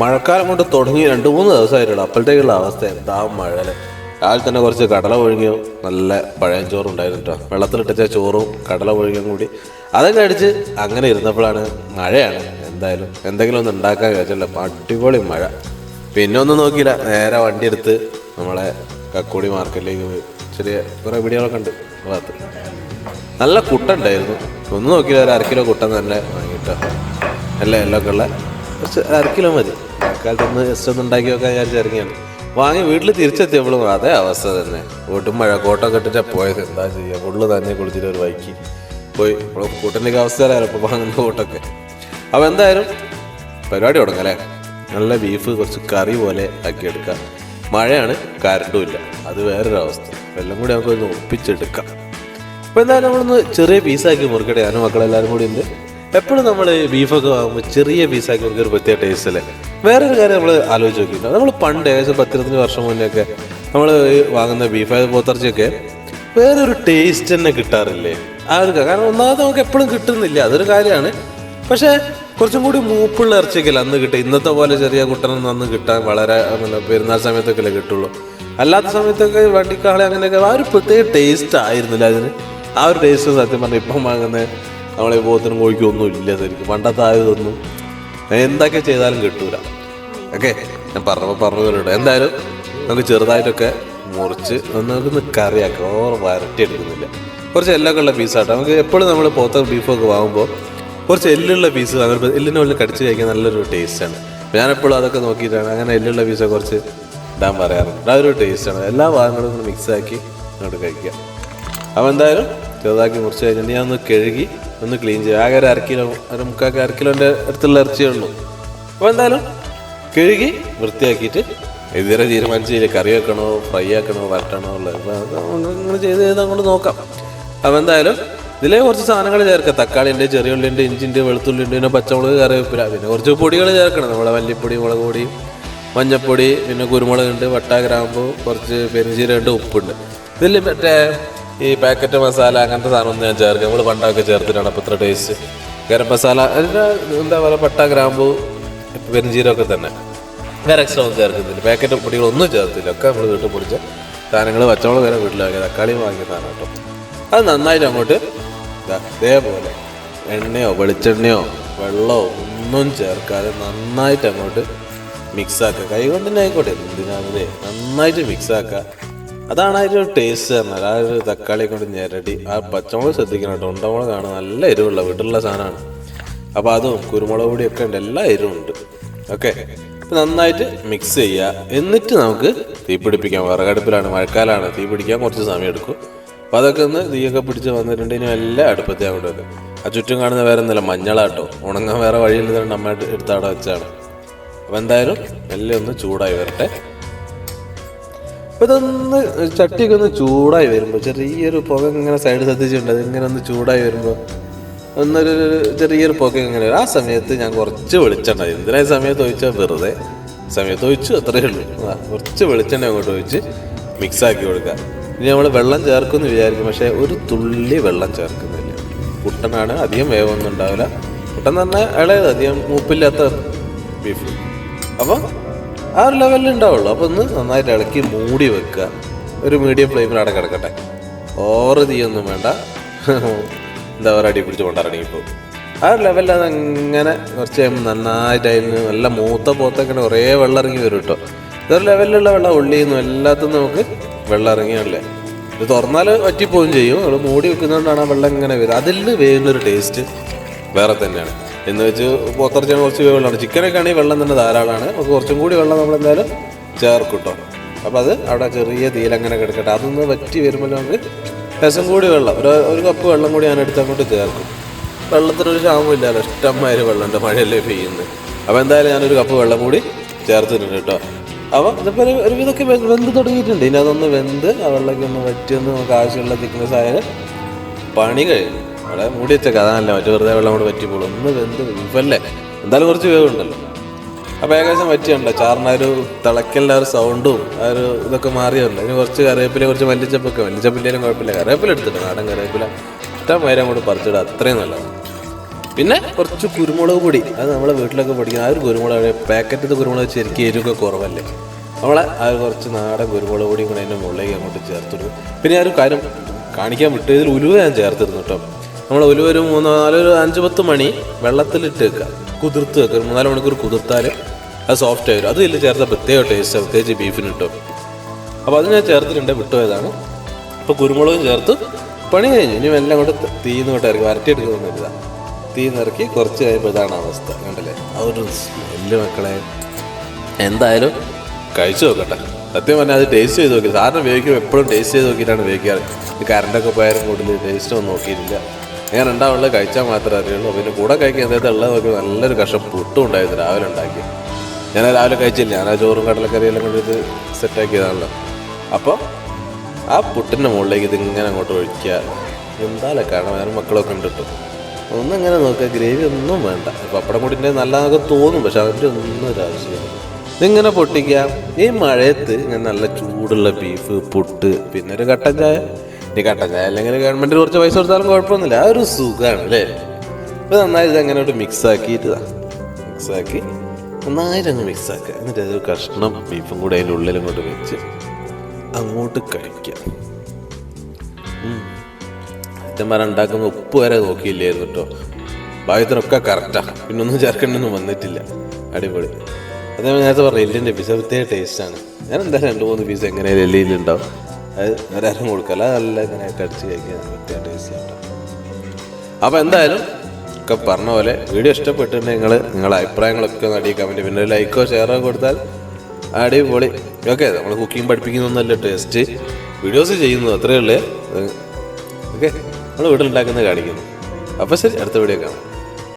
മഴക്കാലം കൊണ്ട് തുടങ്ങി രണ്ട് മൂന്ന് ദിവസമായിട്ടുള്ളൂ. അപ്പോഴത്തേക്കുള്ള അവസ്ഥ എന്താ മഴ രാവിലെ തന്നെ കുറച്ച് കടല ഒഴുകിയോ നല്ല പഴയ ചോറുണ്ടായിരുന്നു കേട്ടോ. വെള്ളത്തിലിട്ടച്ച ചോറും കടല ഒഴുകിയും കൂടി അതൊക്കെ അടിച്ച് അങ്ങനെ ഇരുന്നപ്പോഴാണ് മഴയാണ്. എന്തായാലും എന്തെങ്കിലും ഒന്ന് ഉണ്ടാക്കാൻ കഴിച്ചല്ലോ അടിപൊളി മഴ. പിന്നെ ഒന്നും നോക്കിയില്ല. നേരെ വണ്ടി എടുത്ത് നമ്മളെ കക്കോടി മാർക്കറ്റിലേക്ക് പോയി. ചെറിയ കുറേ വീടുകളൊക്കെ ഉണ്ട് ഭാഗത്ത് നല്ല കുട്ട ഉണ്ടായിരുന്നു ഒന്നും നോക്കിയില്ല. ഒരു അര കിലോ കുട്ടൻ തന്നെ വാങ്ങിയിട്ടോ. എല്ലാം എല്ലാം ഒക്കെ ഉള്ള കുറച്ച് അര കിലോ മതി. മഴക്കാലത്ത് ഒന്ന് ജസ്റ്റ് ഒന്ന് ഉണ്ടാക്കി വെക്കാൻ വിചാരിച്ചിറങ്ങിയാണ് വാങ്ങി വീട്ടിൽ തിരിച്ചെത്തിയപ്പോഴും അതേ അവസ്ഥ തന്നെ. വീട്ടും മഴ കോട്ടൊക്കെ ഇട്ടിട്ടാ പോയത്. എന്താ ചെയ്യുക ഫുള്ള് തന്നെ കുളിച്ചിട്ട് ഒരു വൈക്ക് പോയി. ഇപ്പോൾ കൂട്ടിന്റെ അവസ്ഥയിലായാലും ഇപ്പോൾ വാങ്ങുന്ന കൂട്ടൊക്കെ. അപ്പോൾ എന്തായാലും പരിപാടി തുടങ്ങാം അല്ലേ? നല്ല ബീഫ് കുറച്ച് കറി പോലെ ആക്കിയെടുക്കാം മഴയാണ് കരണ്ടും ഇല്ല. അത് വേറൊരവസ്ഥ എല്ലാം കൂടി നമുക്കൊന്ന് ഒപ്പിച്ചെടുക്കാം. അപ്പോൾ എന്തായാലും നമ്മളൊന്ന് ചെറിയ പീസാക്കി മുറിക്കട്ടെ. ഞാനും മക്കളെല്ലാവരും കൂടി ഉണ്ട്. എപ്പോഴും നമ്മൾ ബീഫൊക്കെ വാങ്ങുമ്പോൾ ചെറിയ പീസാക്കി നമുക്ക് ഒരു പ്രത്യേക ടേസ്റ്റ് അല്ലേ? വേറൊരു കാര്യം നമ്മൾ ആലോചിച്ച് നോക്കിയിട്ടുണ്ട് നമ്മൾ പണ്ട് ഏകദേശം പത്തിരുപത്തഞ്ച് വർഷം മുന്നേയൊക്കെ നമ്മൾ വാങ്ങുന്ന ബീഫ് അതായത് വേറെ ഒരു ടേസ്റ്റ് തന്നെ കിട്ടാറില്ലേ? ആ ഒരു കാരണം ഒന്നാമത് നമുക്ക് എപ്പോഴും കിട്ടുന്നില്ല. അതൊരു കാര്യമാണ്. പക്ഷേ കുറച്ചും കൂടി മൂപ്പുള്ള ഇറച്ചിയൊക്കെ അന്ന് കിട്ടുക ഇന്നത്തെ പോലെ ചെറിയ കുട്ടനൊന്നും അന്ന് കിട്ടാൻ വളരെ പെരുന്നാൾ സമയത്തൊക്കെ അല്ലേ കിട്ടുള്ളൂ. അല്ലാത്ത സമയത്തൊക്കെ വണ്ടിക്കാളെ അങ്ങനെയൊക്കെ ആ ഒരു പ്രത്യേക ടേസ്റ്റ് ആയിരുന്നില്ല അതിന്. ആ ഒരു ടേസ്റ്റ് സത്യം പറഞ്ഞാൽ ഇപ്പം വാങ്ങുന്ന നമ്മളെ പോത്തിനും കോഴിക്കും ഒന്നും ഇല്ല ശരിക്കും. പണ്ടത്തെ ആയതൊന്നും എന്തൊക്കെ ചെയ്താലും കിട്ടൂല. ഓക്കെ? ഞാൻ പറഞ്ഞപ്പോൾ പറഞ്ഞു പോലുണ്ട് എന്തായാലും നമുക്ക് ചെറുതായിട്ടൊക്കെ മുറിച്ച് നമുക്കൊന്ന് കറിയാക്കാം. ഓർ വരട്ടി എടുക്കുന്നില്ല കുറച്ച് എല്ലൊക്കെ ഉള്ള പീസാട്ടോ നമുക്ക് എപ്പോഴും നമ്മൾ പോത്ത ബീഫൊക്കെ വാങ്ങുമ്പോൾ കുറച്ച് എല്ലുള്ള പീസ് അങ്ങനെ എല്ലിന്റെ ഉള്ളിൽ കടിച്ച് കഴിക്കാൻ നല്ലൊരു ടേസ്റ്റാണ് ഞാനെപ്പോഴും അതൊക്കെ നോക്കിയിട്ടാണ് അങ്ങനെ എല്ലുള്ള പീസൊക്കെ കുറച്ച് ഇടാൻ പറയാറുണ്ട്. ഒരു ടേസ്റ്റാണ് എല്ലാ ഭാഗങ്ങളും ഒന്ന് മിക്സാക്കി അങ്ങോട്ട് കഴിക്കുക. അപ്പോൾ എന്തായാലും ചെറുതാക്കി മുറിച്ച് കഴിഞ്ഞിട്ട് ഞാൻ ഒന്ന് കഴുകി ഒന്ന് ക്ലീൻ ചെയ്യുക ആകെ ഒരു അര കിലോ ഒരു മുക്കാൽ അര കിലോന്റെ അടുത്തുള്ള ഇറച്ചിയേ ഉള്ളൂ. അപ്പോൾ എന്തായാലും കഴുകി വൃത്തിയാക്കിയിട്ട് ഇതുവരെ തീരുമാനിച്ചില്ല കറി വെക്കണോ ഫ്രൈ ആക്കണോ വരട്ടണോ ഉള്ളത് അപ്പോൾ അങ്ങനെ ചെയ്ത് ചെയ്ത് അങ്ങോട്ട് നോക്കാം. അപ്പോൾ എന്തായാലും ഇതിലെ കുറച്ച് സാധനങ്ങൾ ചേർക്കുക തക്കാളിന്റെ ചെറിയ ഉള്ളിന്റെ ഇഞ്ചിന്റെ വെളുത്തുള്ളിന്റെ പിന്നെ പച്ചമുളക് കറിവേപ്പില പിന്നെ കുറച്ച് പൊടികൾ ചേർക്കണം. നമ്മുടെ മല്ലിപ്പൊടി മുളക് പൊടി മഞ്ഞപ്പൊടി പിന്നെ കുരുമുളകുണ്ട് വട്ട ഗ്രാമ്പു കുറച്ച് പെരുംജീരകമുണ്ട് ഉപ്പുണ്ട്. ഇതിൽ മറ്റേ ഈ പാക്കറ്റ് മസാല അങ്ങനത്തെ സാധനമൊന്നും ഞാൻ ചേർക്കുക നമ്മൾ പണ്ടൊക്കെ ചേർത്തിട്ടാണ് അപ്പോൾ ഇത്ര ടേസ്റ്റ് ഗരം മസാല അതിന്റെ എന്താ പറയുക പട്ട ഗ്രാമ്പു പെരുംജീരകമൊക്കെ തന്നെ. വേറെ എക്സ്ട്രാ ഒന്നും ചേർക്കുന്നില്ല. പാക്കറ്റ് പൊടികളൊന്നും ചേർത്തില്ല. ഒക്കെ നമ്മൾ വീട്ടിൽ പൊടിച്ച സാധനങ്ങൾ പച്ചമുളക് വരെ വാങ്ങിയത് തക്കാളി വാങ്ങിയ സാധനം കേട്ടോ. അത് നന്നായിട്ട് അങ്ങോട്ട് ദാ ഇതേപോലെ എണ്ണയോ വെളിച്ചെണ്ണയോ വെള്ളമോ ഒന്നും ചേർക്കാതെ നന്നായിട്ട് അങ്ങോട്ട് മിക്സ് ആക്കുക. കൈ കൊണ്ട് ആയിക്കോട്ടെ. എന്തിനാണല്ലേ നന്നായിട്ട് മിക്സ് ആക്കുക. അതാണ് അതിന്റെ ഒരു ടേസ്റ്റ് പറഞ്ഞാൽ ആ ഒരു തക്കാളി കൊണ്ട് ഞെരടി. ആ പച്ചമുളക് ശ്രദ്ധിക്കണം കേട്ടോ. ഉണ്ടമുളകാണ് നല്ല എരിവുള്ള വീട്ടിലുള്ള സാധനമാണ്. അപ്പോൾ അതും കുരുമുളക് പൊടിയൊക്കെ ഉണ്ട്. എല്ലാ എരിവും ഉണ്ട്. ഓക്കെ അപ്പം നന്നായിട്ട് മിക്സ് ചെയ്യുക. എന്നിട്ട് നമുക്ക് തീ പിടിപ്പിക്കാം. വിറകടുപ്പിലാണ് മഴക്കാലമാണ് തീ പിടിക്കാൻ കുറച്ച് സമയം എടുക്കും അപ്പം അതൊക്കെ ഒന്ന് തീയൊക്കെ പിടിച്ച് വന്നിട്ടുണ്ടെങ്കിൽ എല്ലാം അടുപ്പത്തെ അങ്ങോട്ട് വെക്കും ആ ചുറ്റും കാണുന്ന വേറെ ഒന്നുമില്ല. മഞ്ഞളാട്ടോ ഉണങ്ങാൻ വേറെ വഴിയില്ലാതെ നമ്മ എടുത്ത് അവിടെ വെച്ചാണ്. അപ്പോൾ എന്തായാലും എല്ലാം ഒന്ന് ചൂടായി വരട്ടെ. ഇതൊന്ന് ചട്ടിയൊക്കെ ഒന്ന് ചൂടായി വരുമ്പോൾ ചെറിയൊരു പുക ഇങ്ങനെ സൈഡ് ശ്രദ്ധിച്ചിട്ടുണ്ട് അതിങ്ങനെ ഒന്ന് ചൂടായി വരുമ്പോൾ ഒന്നൊരു ചെറിയൊരു പുക ഇങ്ങനെ. ആ സമയത്ത് ഞാൻ കുറച്ച് വെളിച്ചെണ്ണ എന്തിനാ ഈ സമയത്ത് ഒഴിച്ചാൽ വെറുതെ? സമയത്ത് ഒഴിച്ചു അത്രയേ ഉള്ളൂ. കുറച്ച് വെളിച്ചെണ്ണ അങ്ങോട്ട് ഒഴിച്ച് മിക്സാക്കി കൊടുക്കുക. ഇനി നമ്മൾ വെള്ളം ചേർക്കുമെന്ന് വിചാരിക്കും പക്ഷേ ഒരു തുള്ളി വെള്ളം ചേർക്കുന്നില്ല. കുട്ടനാണ് അധികം വേവൊന്നും ഉണ്ടാവില്ല. കുട്ടൻ തന്നെ ഇളയത് അധികം മൂപ്പില്ലാത്ത ബീഫ് അപ്പോൾ ആ ഒരു ലെവലിൽ ഉണ്ടാവുള്ളൂ അപ്പോൾ ഒന്ന് നന്നായിട്ട് ഇളക്കി മൂടി വെക്കുക. ഒരു മീഡിയം ഫ്ലെയിമിൽ അവിടെ കിടക്കട്ടെ. ഓറ് തീയൊന്നും വേണ്ട. എന്താ പറയുക അടി പിടിച്ച് കൊണ്ടിറങ്ങിപ്പോൾ ആ ഒരു ലെവലിൽ അത് അങ്ങനെ കുറച്ച് നന്നായിട്ട് അതിന് നല്ല മൂത്ത പോത്തൊക്കെ കുറേ വെള്ളം ഇറങ്ങി വരും കേട്ടോ ഇതൊരു ലെവലിലുള്ള വെള്ളം ഉള്ളിൽ നിന്നും എല്ലാത്തും നമുക്ക് വെള്ളം ഇറങ്ങിയല്ലേ ഇത് തുറന്നാൽ വറ്റിപ്പോവും ചെയ്യും. നമ്മൾ മൂടി വെക്കുന്നതുകൊണ്ടാണ് ആ വെള്ളം ഇങ്ങനെ വരുന്നത് അതിൽ വേവുന്നൊരു ടേസ്റ്റ് വേറെ തന്നെയാണ്. എന്ന് വെച്ച് പോത്തിറച്ചിയാണ് കുറച്ച് വെള്ളമാണ് ചിക്കനൊക്കെ ആണെങ്കിൽ വെള്ളം തന്നെ ധാരാളമാണ്. നമുക്ക് കുറച്ചും കൂടി വെള്ളം നമ്മൾ എന്തായാലും ചേർക്കും അപ്പോൾ അത് അവിടെ ചെറിയ തീയിൽ അങ്ങനെ കിടക്കട്ടെ. അതൊന്ന് വറ്റി വരുമ്പോൾ നമുക്ക് രസം കൂടി വെള്ളം. ഒരു ഒരു കപ്പ് വെള്ളം കൂടി ഞാൻ എടുത്തങ്ങോട്ട് ചേർക്കും. വെള്ളത്തിനൊരു ക്ഷാമം ഇല്ലല്ലോ. ഇഷ്ടംമാതിരി വെള്ളമുണ്ട് മഴയല്ലേ പെയ്യുന്നത്. അപ്പോൾ എന്തായാലും ഞാനൊരു കപ്പ് വെള്ളം കൂടി ചേർത്തിട്ടുണ്ട് കേട്ടോ അപ്പോൾ ഇതിപ്പോൾ ഒരു ഒരു വിധമൊക്കെ വെ- വെന്ത് തുടങ്ങിയിട്ടുണ്ട്. ഇനി അതൊന്ന് വെന്ത് ആ വെള്ളമൊക്കെ ഒന്ന് വറ്റി ഒന്ന് നമുക്ക് ആവശ്യമുള്ള തിക്നെസ് ആയാലും പണി കഴിഞ്ഞു. അവിടെ മൂടി വെച്ച കഥ അല്ല മറ്റു വെറുതെ വെള്ളം കൂടെ പറ്റിപ്പോളൂ ഒന്ന് വെന്ത് ഇപ്പല്ലേ എന്തായാലും കുറച്ച് വേവുണ്ടല്ലോ അപ്പോൾ ഏകദേശം പറ്റിയുണ്ട് ചാറിന് ആ ഒരു തിളക്കലിന്റെ ആ ഒരു സൗണ്ടും ആ ഒരു ഇതൊക്കെ മാറിയുണ്ട് ഇനി കുറച്ച് കറിവേപ്പില കുറച്ച് മല്ലിച്ചപ്പൊക്കെ മല്ലിച്ചപ്പിന്റെയും കുഴപ്പമില്ല. കറിവേപ്പില എടുത്തിട്ട് നാടൻ കറിവേപ്പില. ഇഷ്ടം വരെ അങ്ങോട്ട് പറിച്ചിടുക. അത്രയും നല്ലതാണ്. പിന്നെ കുറച്ച് കുരുമുളക് പൊടി. അത് നമ്മളെ വീട്ടിലൊക്കെ പൊടിക്കുന്ന ആ ഒരു കുരുമുളക് പാക്കറ്റിൽ കുരുമുളക് ശരിക്കും എരിവൊക്കെ കുറവല്ലേ? നമ്മളെ ആ കുറച്ച് നാടൻ കുരുമുളക് പൊടിയും കൂടെ അതിന്റെ മുകളിലേക്ക് അങ്ങോട്ട് ചേർത്തിടും പിന്നെ ആ ഒരു കാര്യം കാണിക്കാൻ വിട്ടു ഇതിൽ ഉലുവ ഞാൻ ചേർത്തിരുന്നു കേട്ടോ. നമ്മൾ ഒരു ഒരു മൂന്ന് നാലൊരു അഞ്ച് പത്ത് മണി വെള്ളത്തിലിട്ട് വെക്കുക. കുതിർത്ത് വെക്കുക. ഒരു മൂന്നാൽ മണിക്കൂർ കുതിർത്താൽ അത് സോഫ്റ്റ് ആയി വരും. അത് ഇതിൽ ചേർത്ത പ്രത്യേക ടേസ്റ്റ് പ്രത്യേകിച്ച് ബീഫിന് കിട്ടും അപ്പോൾ അത് ഞാൻ ചേർത്തിട്ടുണ്ട്. വിട്ടുപോയതാണ് അപ്പോൾ കുരുമുളകും ചേർത്ത് പണി കഴിഞ്ഞു. ഇനി എല്ലാം കൂടെ തീന്ന് കൊണ്ട് ഇറക്കി വരട്ടിയെടുക്കുന്ന തീ തീന്നിറക്കി കുറച്ച് കഴിയുമ്പോൾ ഇതാണ് അവസ്ഥ. കണ്ടല്ലേ? ആ ഒരു സ്മെല്ല് മക്കളെ. എന്തായാലും കഴിച്ചു നോക്കട്ടെ. സത്യം പറഞ്ഞാൽ അത് ടേസ്റ്റ് ചെയ്ത് നോക്കി. സാറിന് ഉപയോഗിക്കുമ്പോൾ എപ്പോഴും ടേസ്റ്റ് ചെയ്ത് നോക്കിയിട്ടാണ് ഉപയോഗിക്കാറ് കറണ്ടൊക്കെ പോയാലും കൂടുതൽ ടേസ്റ്റ് ഒന്നും നോക്കിയിട്ടില്ല. ഞാൻ രണ്ടാവുള്ളത് കഴിച്ചാൽ മാത്രമേ അറിയുള്ളൂ. പിന്നെ കൂടെ കഴിക്കാൻ എന്താ ഉള്ളത് നോക്കി നല്ലൊരു കഷം പുട്ടും ഉണ്ടായിരുന്നു രാവിലെ ഉണ്ടാക്കി ഞാൻ രാവിലെ കഴിച്ചില്ല. ഞാൻ ആ ചോറും കടലക്കറിയെല്ലാം കൊണ്ട് ഇത് സെറ്റാക്കിയതാണല്ലോ അപ്പോൾ ആ പുട്ടിന്റെ മുകളിലേക്ക് ഇത് ഇങ്ങനെ അങ്ങോട്ട് ഒഴിക്കുക. എന്തായാലും കാരണം വേറെ മക്കളൊക്കെ ഉണ്ട് ഒന്നും ഇങ്ങനെ നോക്കുക. ഗ്രേവി ഒന്നും വേണ്ട. പപ്പടം പൊടിന്റെ നല്ലതൊക്കെ തോന്നും. പക്ഷെ അതിന്റെ ഒന്നും ഒരു ആവശ്യമില്ല. ഇതിങ്ങനെ പൊട്ടിക്കുക. ഈ മഴയത്ത് ഞാൻ നല്ല ചൂടുള്ള ബീഫ് പുട്ട് പിന്നെ ഒരു കട്ടൻ ചായ. ഈ കട്ടൻ ചായ അല്ലെങ്കിൽ ഗവൺമെന്റ് കുറച്ച് പൈസ കൊടുത്താലും കുഴപ്പമൊന്നുമില്ല. ആ ഒരു സുഖമാണ് അല്ലേ? അപ്പൊ നന്നായി ഇത് അങ്ങനെ ഒരു മിക്സ് ആക്കിയിട്ട് മിക്സ് ആക്കി നന്നായിട്ട് അങ്ങ് മിക്സ് ആക്കുക. എന്നിട്ട് അതൊരു കഷ്ണം ബീഫും കൂടെ അതിന്റെ ഉള്ളിൽ അങ്ങോട്ട് വെച്ച് അങ്ങോട്ട് കഴിക്കാം അച്ഛന്മാരെ ഉണ്ടാക്കുന്ന ഉപ്പ് വരെ നോക്കിയില്ലായിരുന്നു കേട്ടോ. ഭാഗ്യത്തിനൊക്കെ കറക്റ്റാണ് പിന്നെ ഒന്നും ചേർക്കേണ്ടൊന്നും വന്നിട്ടില്ല. അടിപൊളി. അതേപോലെ നേരത്തെ പറഞ്ഞു എല്ലിന്റെ പിസ പ്രത്യേക ടേസ്റ്റാണ് ഞാൻ എന്തായാലും രണ്ട് മൂന്ന് പീസ് എങ്ങനെ എല്ലിയിലുണ്ടാവും അത് ഒരാരും കൊടുക്കല്ല നല്ല ഇങ്ങനെ കടിച്ച് കഴിക്കാൻ പ്രത്യേക ടേസ്റ്റ് അപ്പോൾ എന്തായാലും ഒക്കെ പറഞ്ഞ പോലെ വീഡിയോ ഇഷ്ടപ്പെട്ടിട്ടുണ്ടെങ്കിൽ നിങ്ങൾ നിങ്ങളുടെ അഭിപ്രായങ്ങളൊക്കെ ഒന്ന് അടിയിൽ കമന്റ് പിന്നെ ലൈക്കോ ഷെയറോ കൊടുത്താൽ അടിപൊളി. ഓക്കെ നമ്മൾ കുക്കിംഗ് പഠിപ്പിക്കുന്നൊന്നല്ല ടേസ്റ്റ് വീഡിയോസ് ചെയ്യുന്നു അത്രയേ ഉള്ളേ. ഓക്കെ നമ്മൾ വീട്ടിലുണ്ടാക്കുന്നത് കാണിക്കുന്നു. അപ്പോൾ ശരി അടുത്ത വീഡിയോ കാണാം.